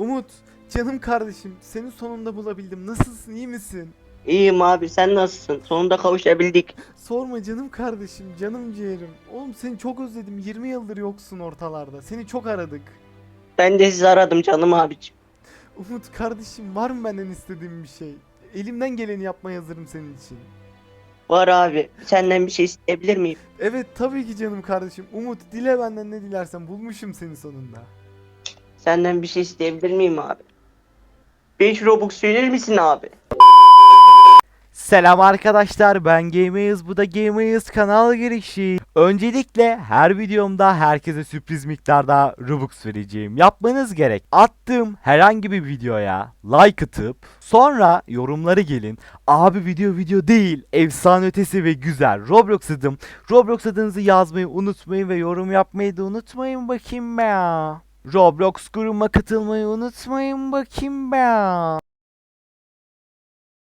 Umut, canım kardeşim, seni sonunda bulabildim. Nasılsın, iyi misin? İyiyim abi sen nasılsın? Sonunda kavuşabildik. Sorma canım kardeşim, canım ciğerim. Oğlum seni çok özledim. 20 yıldır yoksun ortalarda. Seni çok aradık. Ben de sizi aradım canım abiciğim. Umut kardeşim, var mı benden istediğin bir şey? Elimden geleni yapmaya hazırım senin için. Var abi. Senden bir şey isteyebilir miyim? Evet, tabii ki canım kardeşim. Umut, dile benden ne dilersen. Bulmuşum seni sonunda. Senden bir şey isteyebilir miyim abi? 5 Robux verir misin abi? Selam arkadaşlar ben Gameyiz bu da Gameyiz kanal girişi. Öncelikle her videomda herkese sürpriz miktarda Robux vereceğim. Yapmanız gerek attığım herhangi bir videoya like atıp sonra yorumları gelin. Abi video video değil efsane ötesi ve güzel Roblox adım. Roblox adınızı yazmayı unutmayın ve yorum yapmayı da unutmayın bakayım be ya. Roblox grubuma katılmayı unutmayın bakayım be ya.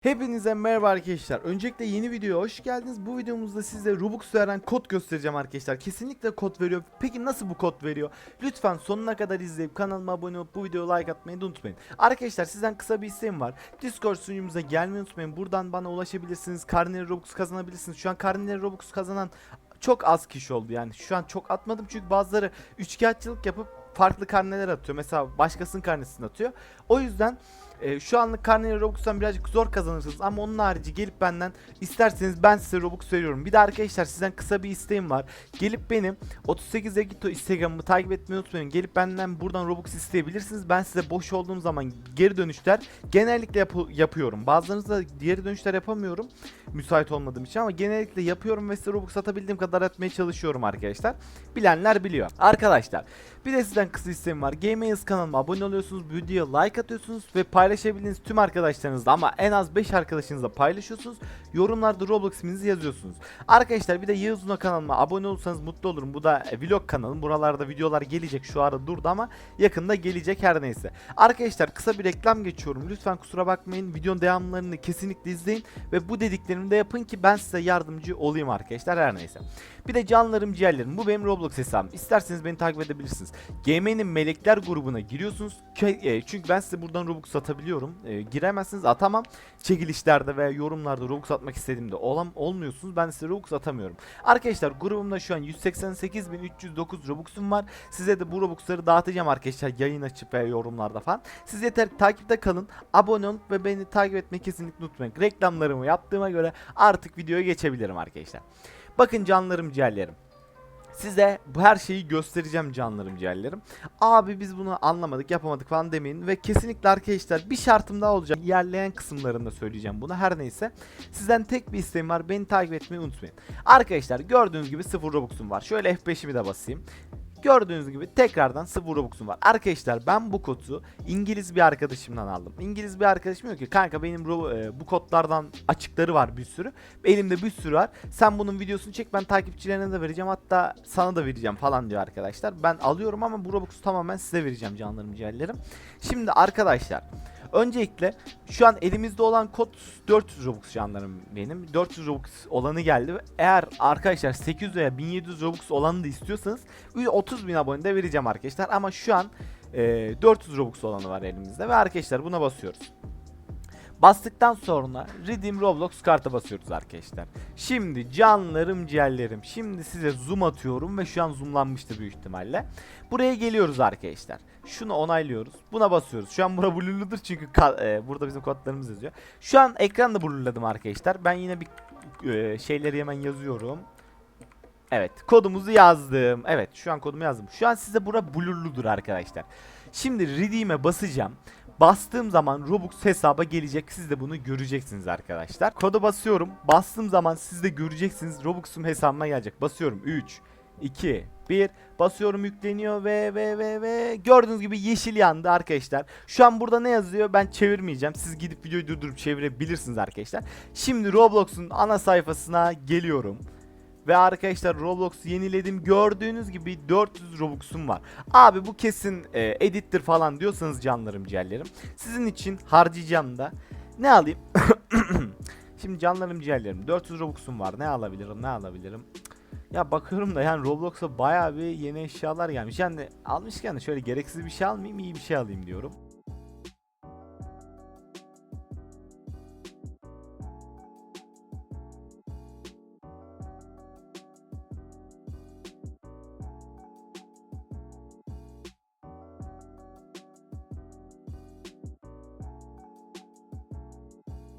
Hepinize merhaba arkadaşlar. Öncelikle yeni videoya hoş geldiniz. Bu videomuzda size Robux veren kod göstereceğim arkadaşlar. Kesinlikle kod veriyor. Peki nasıl bu kod veriyor? Lütfen sonuna kadar izleyip kanalıma abone olup bu videoya like atmayı unutmayın. Arkadaşlar sizden kısa bir isteğim var. Discord sunucumuza gelmeyi unutmayın. Buradan bana ulaşabilirsiniz. Karneli Robux kazanabilirsiniz. Şu an Karneli Robux kazanan çok az kişi oldu yani. Şu an çok atmadım çünkü bazıları üçkağıtçılık yapıp farklı karneler atıyor. Mesela başkasının karnesini atıyor. O yüzden e, şu anlık karneli Robux'tan birazcık zor kazanırsınız ama onun harici gelip benden isterseniz ben size Robux veriyorum. Bir de arkadaşlar sizden kısa bir isteğim var. Gelip benim 38 Egito Instagram'ımı takip etmeyi unutmayın. Gelip benden buradan Robux isteyebilirsiniz. Ben size boş olduğum zaman geri dönüşler genellikle yapı- yapıyorum. Bazılarınızda geri dönüşler yapamıyorum. Müsait olmadığım için ama genellikle yapıyorum ve size Robux atabildiğim kadar atmaya çalışıyorum arkadaşlar. Bilenler biliyor. Arkadaşlar bir de sizden kısa isteğim var. Gameaz kanalıma abone oluyorsunuz, videoya like atıyorsunuz ve paylaşabildiğiniz tüm arkadaşlarınızla ama en az 5 arkadaşınızla paylaşıyorsunuz. Yorumlarda Roblox isminizi yazıyorsunuz. Arkadaşlar bir de Yağız Una kanalıma abone olursanız mutlu olurum. Bu da e, vlog kanalım. Buralarda videolar gelecek. Şu ara durdu ama yakında gelecek her neyse. Arkadaşlar kısa bir reklam geçiyorum. Lütfen kusura bakmayın. Videonun devamlarını kesinlikle izleyin ve bu dediklerimi de yapın ki ben size yardımcı olayım arkadaşlar her neyse. Bir de canlarım ciğerlerim. Bu benim Roblox hesabım. İsterseniz beni takip edebilirsiniz. GM'nin melekler grubuna giriyorsunuz. E, çünkü ben size buradan Robux satabiliyorum. E, giremezsiniz atamam. Çekilişlerde veya yorumlarda Robux atmak istediğimde olam olmuyorsunuz. Ben size Robux atamıyorum. Arkadaşlar grubumda şu an 188.309 Robux'um var. Size de bu Robux'ları dağıtacağım arkadaşlar yayın açıp veya yorumlarda falan. Siz yeter ki takipte kalın. Abone olup ve beni takip etmeyi kesinlikle unutmayın. Reklamlarımı yaptığıma göre artık videoya geçebilirim arkadaşlar. Bakın canlarım ciğerlerim. Size bu her şeyi göstereceğim canlarım ciğerlerim. Abi biz bunu anlamadık yapamadık falan demeyin. Ve kesinlikle arkadaşlar bir şartım daha olacak. İlerleyen kısımlarında söyleyeceğim bunu her neyse. Sizden tek bir isteğim var beni takip etmeyi unutmayın. Arkadaşlar gördüğünüz gibi 0 Robux'um var. Şöyle F5'imi de basayım. Gördüğünüz gibi tekrardan 0 Robux'um var. Arkadaşlar ben bu kodu İngiliz bir arkadaşımdan aldım. İngiliz bir arkadaşım diyor ki kanka benim e, bu kodlardan açıkları var bir sürü. Elimde bir sürü var. Sen bunun videosunu çek ben takipçilerine de vereceğim. Hatta sana da vereceğim falan diyor arkadaşlar. Ben alıyorum ama bu Robux'u tamamen size vereceğim canlarım ciğerlerim. Şimdi arkadaşlar Öncelikle şu an elimizde olan kod 400 Robux canlarım benim. 400 Robux olanı geldi. Eğer arkadaşlar 800 veya 1700 Robux olanı da istiyorsanız 30 bin abone de vereceğim arkadaşlar. Ama şu an e, 400 Robux olanı var elimizde ve arkadaşlar buna basıyoruz. Bastıktan sonra Redeem Roblox kartı basıyoruz arkadaşlar. Şimdi canlarım ciğerlerim. Şimdi size zoom atıyorum ve şu an zoomlanmıştır büyük ihtimalle. Buraya geliyoruz arkadaşlar. Şunu onaylıyoruz. Buna basıyoruz. Şu an bura blurludur çünkü e, burada bizim kodlarımız yazıyor. Şu an ekranda blurladım arkadaşlar. Ben yine bir e, şeyleri hemen yazıyorum. Evet kodumuzu yazdım. Evet şu an kodumu yazdım. Şu an size bura blurludur arkadaşlar. Şimdi redeem'e basacağım. Bastığım zaman Robux hesaba gelecek. Siz de bunu göreceksiniz arkadaşlar. Kodu basıyorum. Bastığım zaman siz de göreceksiniz. Robux'um hesabıma gelecek. Basıyorum. 3, 2, 1. Basıyorum yükleniyor ve ve ve ve gördüğünüz gibi yeşil yandı arkadaşlar. Şu an burada ne yazıyor ben çevirmeyeceğim. Siz gidip videoyu durdurup çevirebilirsiniz arkadaşlar. Şimdi Roblox'un ana sayfasına geliyorum. Ve arkadaşlar Roblox yeniledim. Gördüğünüz gibi 400 Robux'um var. Abi bu kesin e, edittir falan diyorsanız canlarım ciğerlerim. Sizin için harcayacağım da. Ne alayım? Şimdi canlarım ciğerlerim. 400 Robux'um var. Ne alabilirim? Ne alabilirim? Ya bakıyorum da yani Roblox'a bayağı bir yeni eşyalar gelmiş. Yani almışken de şöyle gereksiz bir şey almayayım iyi bir şey alayım diyorum.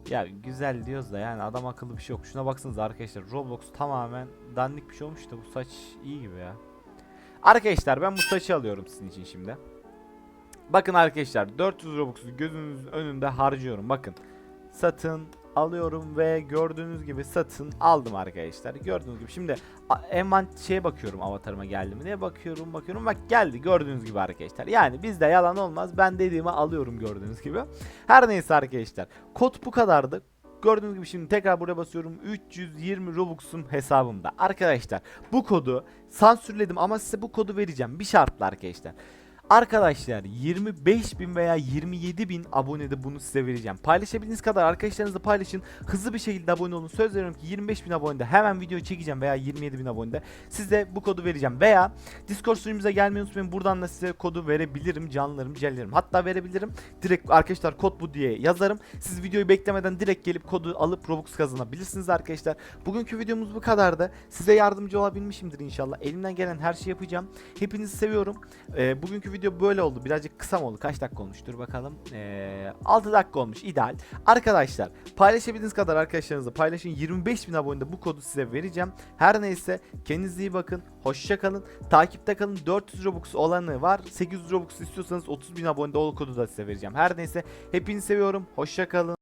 Ya güzel diyoruz da yani adam akıllı bir şey yok. Şuna baksanıza arkadaşlar Roblox tamamen dandik bir şey olmuş da bu saç iyi gibi ya. Arkadaşlar ben bu saçı alıyorum sizin için şimdi. Bakın arkadaşlar 400 Robux'u gözünüzün önünde harcıyorum. Bakın satın alıyorum ve gördüğünüz gibi satın aldım arkadaşlar. Gördüğünüz gibi şimdi a- envan şeye bakıyorum avatarıma geldi mi diye bakıyorum bakıyorum bak geldi gördüğünüz gibi arkadaşlar. Yani bizde yalan olmaz ben dediğimi alıyorum gördüğünüz gibi. Her neyse arkadaşlar kod bu kadardı. Gördüğünüz gibi şimdi tekrar buraya basıyorum. 320 Robux'um hesabımda. Arkadaşlar bu kodu sansürledim ama size bu kodu vereceğim. Bir şartla arkadaşlar. Arkadaşlar 25.000 veya 27.000 abonede bunu size vereceğim. Paylaşabildiğiniz kadar arkadaşlarınızla paylaşın. Hızlı bir şekilde abone olun. Söz veriyorum ki 25.000 abonede hemen video çekeceğim veya 27.000 abonede size bu kodu vereceğim. Veya Discord sunucumuza gelmeyi unutmayın. Buradan da size kodu verebilirim. Canlarım, cellerim. Hatta verebilirim. Direkt arkadaşlar kod bu diye yazarım. Siz videoyu beklemeden direkt gelip kodu alıp Robux kazanabilirsiniz arkadaşlar. Bugünkü videomuz bu kadardı. Size yardımcı olabilmişimdir inşallah. Elimden gelen her şeyi yapacağım. Hepinizi seviyorum. Ee, bugünkü video böyle oldu. Birazcık kısa mı oldu? Kaç dakika olmuştur bakalım. Ee, 6 dakika olmuş. ideal. Arkadaşlar paylaşabildiğiniz kadar arkadaşlarınızla paylaşın. 25.000 abonede bu kodu size vereceğim. Her neyse kendinize iyi bakın. Hoşça kalın. Takipte kalın. 400 Robux olanı var. 800 Robux istiyorsanız 30.000 abonede o kodu da size vereceğim. Her neyse hepinizi seviyorum. Hoşça kalın.